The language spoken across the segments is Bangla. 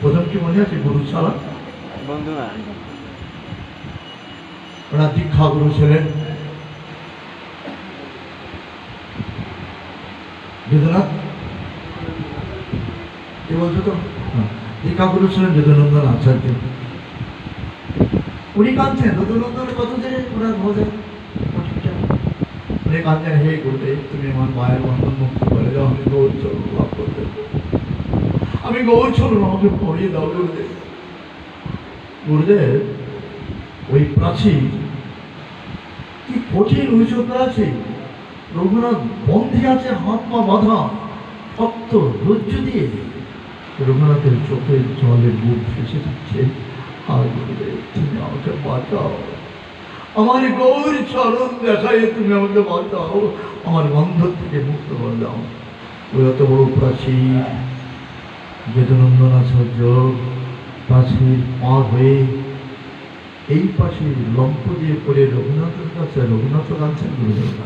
প্রথম কি মনে আছে গুরুশালা বন্ধু না। ওরা দীক্ষা গুরু ছিলেন। বলছো তো? হ্যাঁ, দীক্ষা গুরু ছিলেন বেদনন্দন আচার্য। উনি কাঁদছেন বেদনন্দনের কথা জেনে ওনার ঠিকঠাক উনি কাঁদছেন হে গুরুদেব তুমি আমার মায়ের বন্ধন মুক্ত করে দাও আমি গৌর চরণ লাভ করতে। আমি গৌর চরণ আমাকে পড়িয়ে দাও, গুরুদেব। গুরুদেব, ওই প্রাচীর কি কঠিন উঁচু প্রাচীর রঘুনাথ বন্ধে আছে, হাত পা বাঁধা, শক্ত রজ্জু দিয়ে। রঘুনাথের চোখের জলে বুক ফেসে দিচ্ছে আর গুরুদেব, তুমি আমাকে বাঁচাও। আমার গৌর চরণ দেখায়, তুমি আমাকে বাঁচাও। আমার বন্ধন থেকে মুক্ত করে দাও ওই অত বড় প্রাচীর বেদনন্দন আচার্য প্রাচীর পার হয়ে এই পাশে লম্প দিয়ে পড়ে রঘুনাথের কাছে রঘুনাথ কাঁদছেন গুরুদেব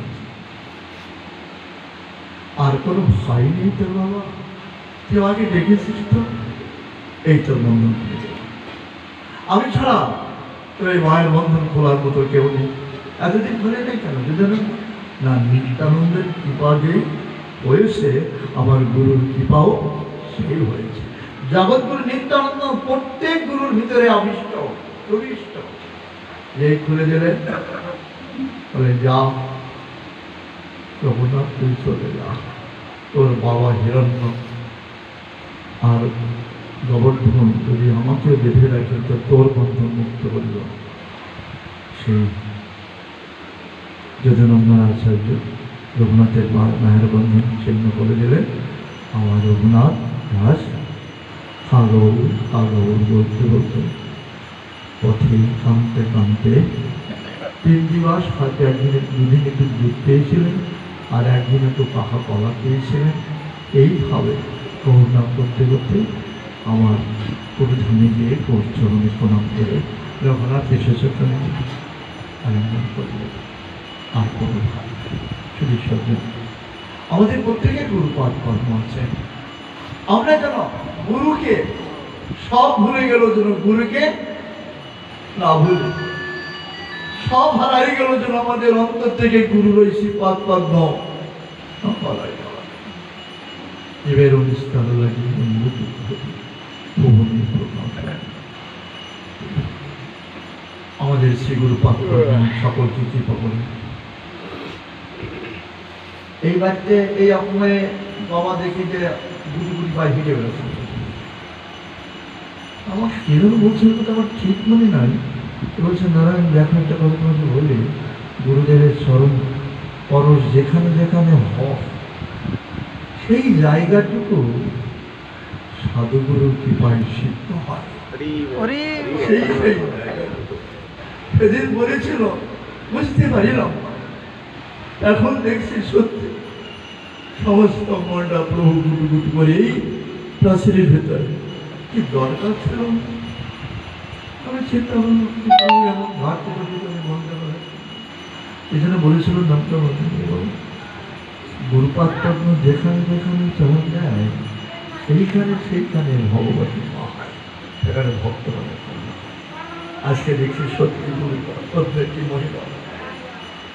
আর কোনো ভয় নেই তোর বাবা। তুই আগে দেখেছিস তো? এই তোর বন্ধন। আমি ছাড়া তোর এই মায়ের বন্ধন খোলার মতো কেউ নেই। এতদিন ধরে নেই কেন? যদি না, নিত্যানন্দের কৃপা যে হয়েছে আমার গুরুর কৃপাও সেই হয়েছে। জগৎগুরু নিত্যানন্দ প্রত্যেক গুরুর ভিতরে আবিষ্ট প্রবিষ্ট। যে খুলে দিলেন বলে যা রঘুনাথ তুই চলে যা। তোর বাবা হিরণ্য আর গোবর্ধন যদি আমাকে বেঁধে রাখে, তো তোর বন্ধন মুক্ত করিল সেই যদুনন্দন আচার্য রঘুনাথের মায়ের বন্ধন চিহ্ন করে দিলেন আমার রঘুনাথ দাস খাগৌর বলতে বলতে পথে কাঁদতে কাঁদতে তিন দিবস হয়তো একদিন দুদিন একটু দুধ পেয়েছিলেন আর একদিন একটু পাকা কলা পেয়েছিলেন এইভাবে করুণা করতে করতে আমার পুরোধামে গিয়ে চরণে প্রণাম করে, রঘুনাথ ওখানে আলিঙ্গন করলেন। আর কোনো ভাই। শুধু সজ্জন আমাদের প্রত্যেকের গুরু পাঠ কর্ম আছে। আমরা যেন গুরুকে, সব ভুলে গেল যেন গুরুকে না ভুলে সব হারাই গেল যেন আমাদের অন্তর থেকে গুরু রয়েছে পাত পাত এবার অনুষ্ঠান লাগে আমাদের শ্রী গুরু পাঠ সকল চিঠি পাবন এই বাড়িতে, এই অসময়ে বাবা দেখি যে গুড়ি পায়ে হেঁটে বেড়াচ্ছে আমার কেরল বলছিল তো আমার ঠিক মনে নাই। বলছে নারায়ণ দেখো একটা কথা তোমাকে বলি। গুরুদেবের স্মরণ পরশ যেখানে যেখানে হয় সেই জায়গাটুকু সাধুগুরুর কৃপায় সিদ্ধ হয়। সেদিন বলেছিল বুঝতে পারিলাম এখন দেখছি সত্যি সমস্ত মনটা প্রভু গুটগুট করেই প্রাচীরের ভেতরে। কি দরকার ছিল? আমি চিন্তা করলাম এমন ভাগ করে দিল আমি মনটা করে জন্য বলেছিল নামটা মনে গুরুপাত্র যেখানে যেখানে চলে যায়, সেইখানে সেইখানে ভগবতী মহায় সেখানে ভক্ত মানে আজকে দেখছি সত্যি গুরু প্রত্যেকটি মহিলা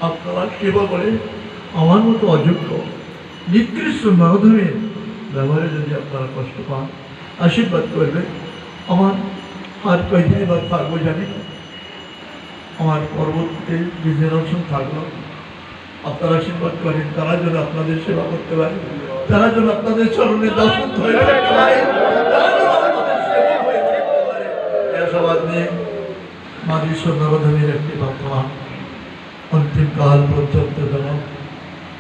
আপনারা সেবা করে আমার মতো অযোগ্য নিকৃষ্ট নরধমের ব্যবহারে যদি আপনারা কষ্ট পান, আশীর্বাদ করবেন, আমার আর কয়দিন এবার থাকব জানি। আমার পরবর্তীতে যে জেনারেশন থাকল, আপনারা আশীর্বাদ করেন, তারা যেন আপনাদের সেবা করতে পারে, তারা যেন আপনাদের চরণে দর্শন বিশ্ব একটি প্রার্থনা অন্তিম কাল পর্যন্ত যেন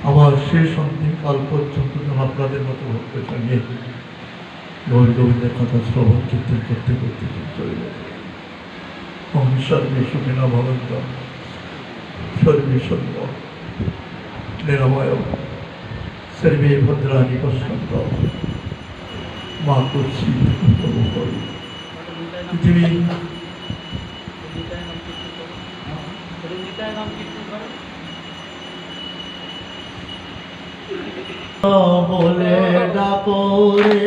আমার শেষ অন্তিম কাল পর্যন্ত যেন আপনাদের মতো ভক্ত সঙ্গে গৌর গোবিন্দের কথা শ্রবণ, কীর্তন করতে করতে চলে সর্বে সুখিনা ভবন্ত, সর্বে সর্ব নিরাময়, সর্বে মা করছি পৃথিবী বলে ডাকো রে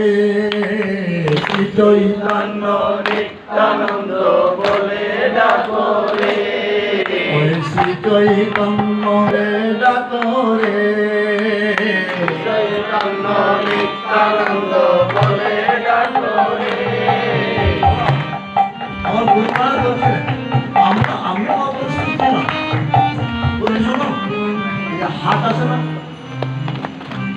চৈতন্য নিত্যানন্দ বলে ডাকো রে ওই শ্রী চৈতন্য রে ডাকরে চৈতন্য নিত্যানন্দ বলে আমার আমরা বলে শোনো হাত আছে না?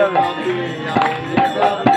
要不要去要不要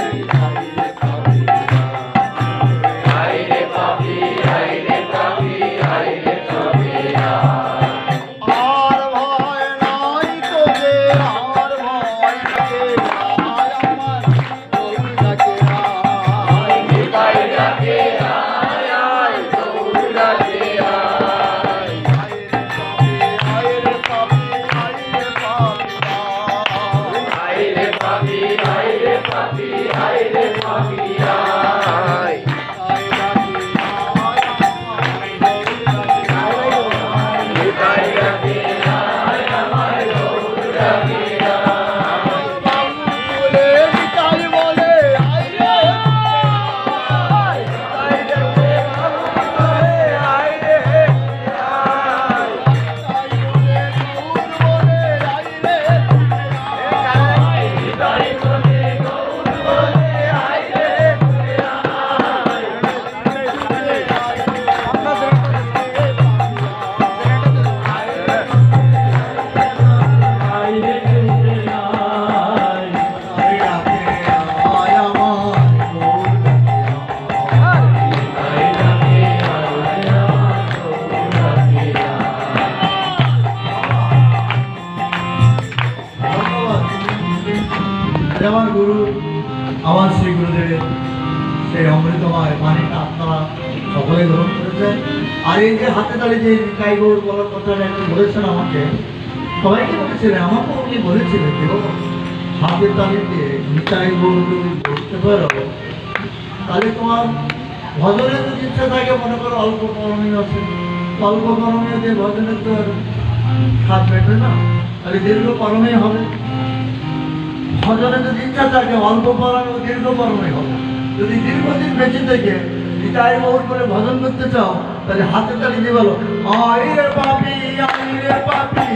করেছেন আর এই যে হাতে তালে যে নিকাই গৌর বলার কথাটা একটু বলেছেন আমাকে, সবাইকে বলেছিলেন, আমাকেও উনি বলেছিলেন দেখো হাতে তালে দিয়ে নিকাই গৌর যদি বলতে পারো, তাহলে তোমার ভজনের যদি ইচ্ছা থাকে, মনে করো অল্প করণীয় আছে। অল্প করণীয় যে ভজনের তো আর স্বাদ পেটবে না, তাহলে দীর্ঘ করণীয় হবে। ভজনে যদি ইচ্ছা থাকে, অল্প পড়ানো দীর্ঘ পড়ানোই হবে। যদি দীর্ঘদিন বেঁচে থেকে নিতাই বহুর বলে ভজন করতে চাও, তাহলে হাতে তালি দিয়ে বলো আই রে পাপি আই রে পাপি।